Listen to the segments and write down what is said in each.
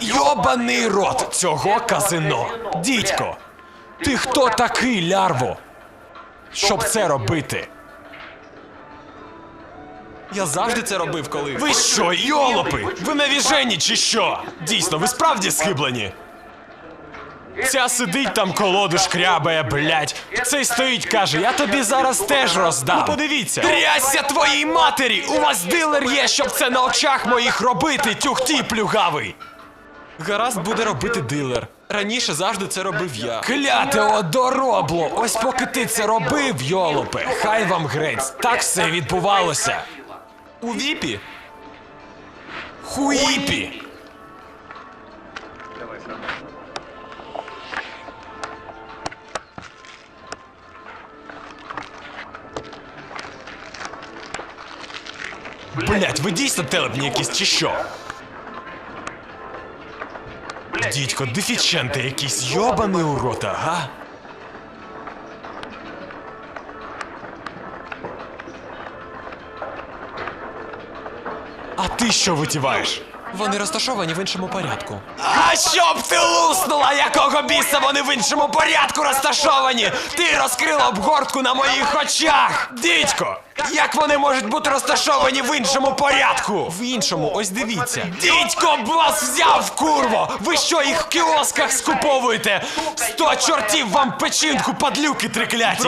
Йобаний рот цього казино. Дідько, ти хто такий, лярво? Щоб це робити? Я завжди це робив, коли. Ви що, йолопи? Ви навіжені чи що? Дійсно, ви справді схиблені? Ця сидить там колоду шкрябає, блять. Цей стоїть, каже, я тобі зараз теж роздам. Ну, подивіться. Трясся твоїй матері! У вас дилер є, щоб це на очах моїх робити, тюхті плюгавий! Гаразд буде робити дилер. Раніше завжди це робив я. Кляте одоробло! Ось поки ти це робив, йолопе, хай вам грець, так все відбувалося. У віпі? Хуїпі! Блять, ви дійсно телепні якісь чи що? Дідько, дефіченти якийсь, йобаний у рота, га? А ти що витіваєш? Вони розташовані в іншому порядку. А щоб ти луснула, якого біса вони в іншому порядку розташовані! Ти розкрила обгортку на моїх очах! Дідько! Як вони можуть бути розташовані в іншому порядку? В іншому, ось дивіться. Дідько б вас взяв, курво! Ви що їх в кіосках скуповуєте? Сто чортів вам печінку, падлюки трикляті!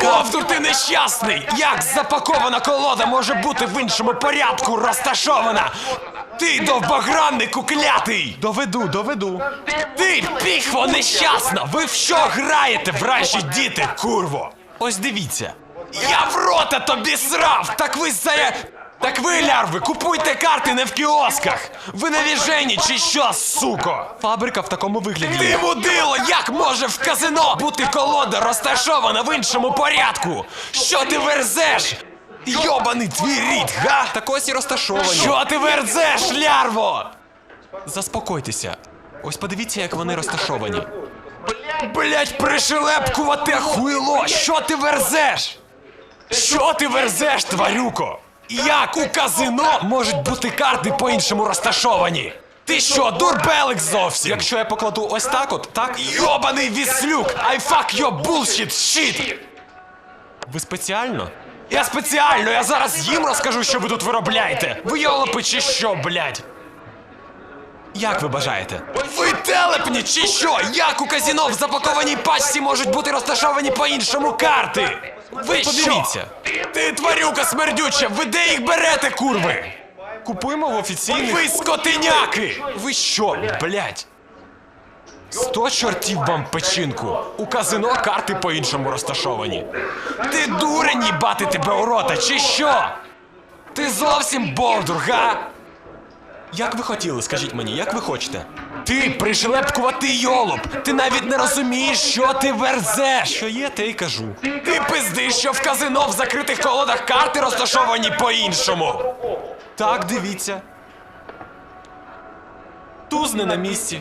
Ковтур ти нещасний! Як запакована колода може бути в іншому порядку розташована? Ти довбограннику клятий! Доведу, доведу. Ти піхво нещасна! Ви в що граєте, вражі діти, курво? Ось дивіться. Я в рота тобі срав! Так ви заря... Так ви, лярви, купуйте карти не в кіосках! Ви навіжені чи що, суко? Фабрика в такому вигляді. Ти мудило, як може в казино бути колода розташована в іншому порядку? Що ти верзеш? Йобаний твій рід, га? Так ось і розташовані. Що ти верзеш, лярво? Заспокойтеся. Ось подивіться, як вони розташовані. Блять, пришелепкувате хуйло! Що ти верзеш? Що ти верзеш, тварюко? Як у казино можуть бути карти по-іншому розташовані? Ти що, дурбелик зовсім? Якщо я покладу ось так от, так? Йобаний віслюк! I fuck your bullshit shit! Ви спеціально? Я спеціально, я зараз їм розкажу, що ви тут виробляєте! Ви йолопи чи що, блять? Як ви бажаєте? Ви телепні чи що? Як у казіно в запакованій пачці можуть бути розташовані по-іншому карти? Ви Подивіться. Ти тварюка смердюча, ви де їх берете, курви? Купуємо в офіційних. Ви скотиняки! Ви що, блять? Сто чортів вам печінку. У казино карти по-іншому розташовані. Ти дурень їбати тебе у рота, чи що? Ти зовсім бовдур, га? Як ви хотіли, скажіть мені, як ви хочете? Ти пришелепкуватий йолоп! Ти навіть не розумієш, що ти верзеш! Що є, те й кажу. Ти пиздиш, що в казино в закритих колодах карти розташовані по-іншому! Так, дивіться. Туз не на місці.